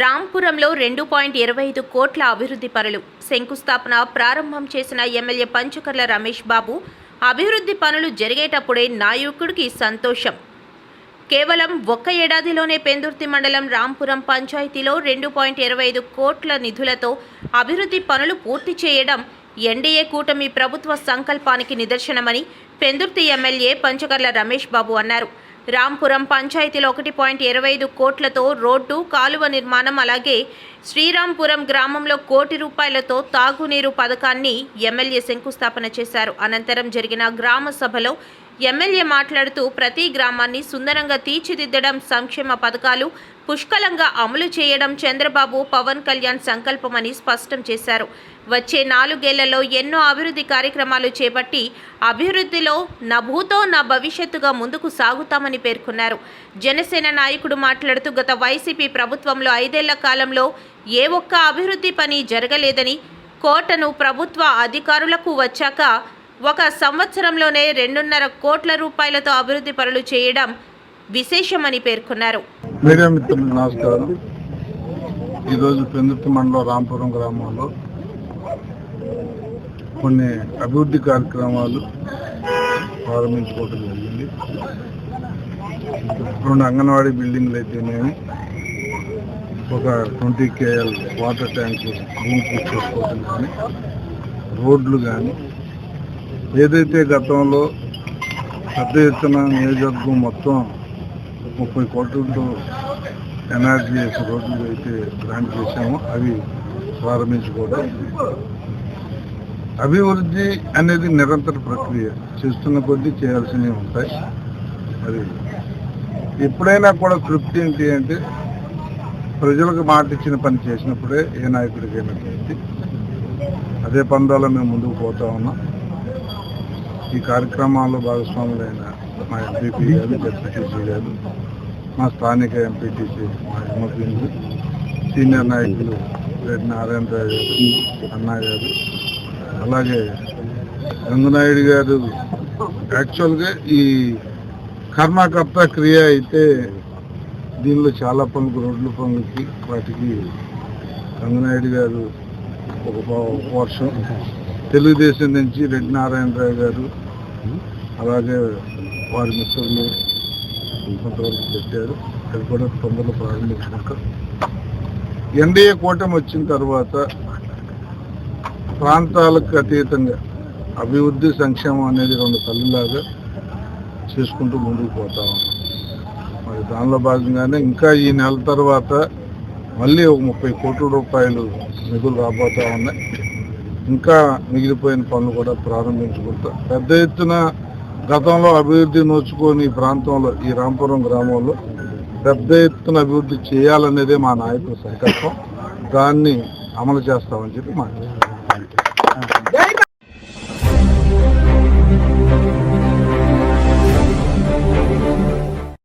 రాంపురంలో రెండు పాయింట్ ఇరవై ఐదు కోట్ల అభివృద్ధి పనులు. శంకుస్థాపన ప్రారంభం చేసిన ఎమ్మెల్యే పంచకర్ల రమేష్ బాబు అభివృద్ధి పనులు జరిగేటప్పుడే నాయకుడికి సంతోషం. కేవలం ఒక్క ఏడాదిలోనే పెందుర్తి మండలం రాంపురం పంచాయతీలో రెండు పాయింట్ ఇరవై ఐదు కోట్ల నిధులతో అభివృద్ధి పనులు పూర్తి చేయడం ఎన్డీఏ కూటమి ప్రభుత్వ సంకల్పానికి నిదర్శనమని పెందుర్తి ఎమ్మెల్యే పంచకర్ల రమేష్ బాబు అన్నారు. రాంపురం పంచాయతీలో ఒకటి పాయింట్ ఇరవై ఐదు కోట్లతో రోడ్డు కాలువ నిర్మాణం అలాగే శ్రీరాంపురం గ్రామంలో కోటి రూపాయలతో తాగునీరు పథకాన్ని ఎమ్మెల్యే శంకుస్థాపన చేశారు. అనంతరం జరిగిన గ్రామ సభలో ఎమ్మెల్యే మాట్లాడుతూ ప్రతి గ్రామాన్ని సుందరంగా తీర్చిదిద్దడం సంక్షేమ పథకాలు పుష్కలంగా అమలు చేయడం చంద్రబాబు పవన్ కళ్యాణ్ సంకల్పమని స్పష్టం చేశారు. వచ్చే నాలుగేళ్ళలో ఎన్నో అభివృద్ధి కార్యక్రమాలు చేపట్టి అభివృద్ధిలో నా భూతో నా భవిష్యత్తుగా ముందుకు సాగుతామని పేర్కొన్నారు. జనసేన నాయకుడు మాట్లాడుతూ గత వైసీపీ ప్రభుత్వంలో ఐదేళ్ళ కాలంలో ఏ ఒక్క అభివృద్ధి పని జరగలేదని కోటను ప్రభుత్వ అధికారులకు వచ్చాక ఒక సంవత్సరంలోనే రెండున్నర కోట్ల రూపాయలతో అభివృద్ధి పనులు చేయడం విశేషమని పేర్కొన్నారు. మీడియా మిత్రులు నమస్కారం. ఈరోజు పెందుర్తి మండలం రాంపురం గ్రామంలో కొన్ని అభివృద్ధి కార్యక్రమాలు ప్రారంభించుకోవడం జరిగింది. రెండు అంగన్వాడీ బిల్డింగ్లు అయితేనేమి ఒక ట్వంటీ కేఎల్ వాటర్ ట్యాంక్ భూమి పూజ చేసుకోవడం కానీ రోడ్లు కానీ ఏదైతే గతంలో పెద్ద ఎత్తున నియోజకవర్గం మొత్తం ముప్పై కోట్లతో ఎనర్జీ రోడ్లు అయితే గ్రాంట్ చేశామో అవి ప్రారంభించుకోవడం. అభివృద్ధి అనేది నిరంతర ప్రక్రియ. చేస్తున్న కొద్దీ చేయాల్సినవి ఉంటాయి. అది ఎప్పుడైనా కూడా తృప్తి ఏంటి అంటే ప్రజలకు మాట ఇచ్చిన పని చేసినప్పుడే ఏ నాయకుడికైనా తృప్తి అదే పందాలో మేము ముందుకు పోతా ఉన్నాం. ఈ కార్యక్రమాల్లో భాగస్వాములైన మా ఎంపీపీ గారు జడ్పీటీసీ గారు మా స్థానిక ఎంపీటీసీ మా ఎంపీలు సీనియర్ నాయకులు రెడ్డి నారాయణరావు గారు అన్నా గారు అలాగే రంగనాయుడు గారు. యాక్చువల్గా ఈ కర్మకర్త క్రియ అయితే దీనిలో చాలా పనులకు రోడ్ల పనులకి వాటికి రంగనాయుడు గారు ఒక వర్షం పోర్షన్ తెలుగుదేశం నుంచి రెడ్డి నారాయణరావు గారు అలాగే వారి మిత్రులు కొంతవరకు పెట్టారు. అది కూడా తొందరలో ప్రారంభించుకుంటాం ఎన్డీఏ కూటమి వచ్చిన తర్వాత ప్రాంతాలకు అతీతంగా అభివృద్ధి సంక్షేమం అనేది రెండు కళ్ళులాగా చేసుకుంటూ ముందుకు పోతా ఉన్నాం. మరి దానిలో భాగంగానే ఇంకా ఈ నెల తర్వాత మళ్ళీ ఒక ముప్పై కోట్ల రూపాయలు నిధులు రాబోతా ఉన్నాయి. ఇంకా మిగిలిపోయిన పనులు కూడా ప్రారంభించుకుంటా పెద్ద ఎత్తున గతంలో అభివృద్ధి నోచుకొని ఈ ప్రాంతంలో ఈ రాంపురం గ్రామంలో పెద్ద ఎత్తున అభివృద్ధి చేయాలనేదే మా నాయకుల సంకల్పం. దాన్ని అమలు చేస్తామని చెప్పి మాట్లాడారు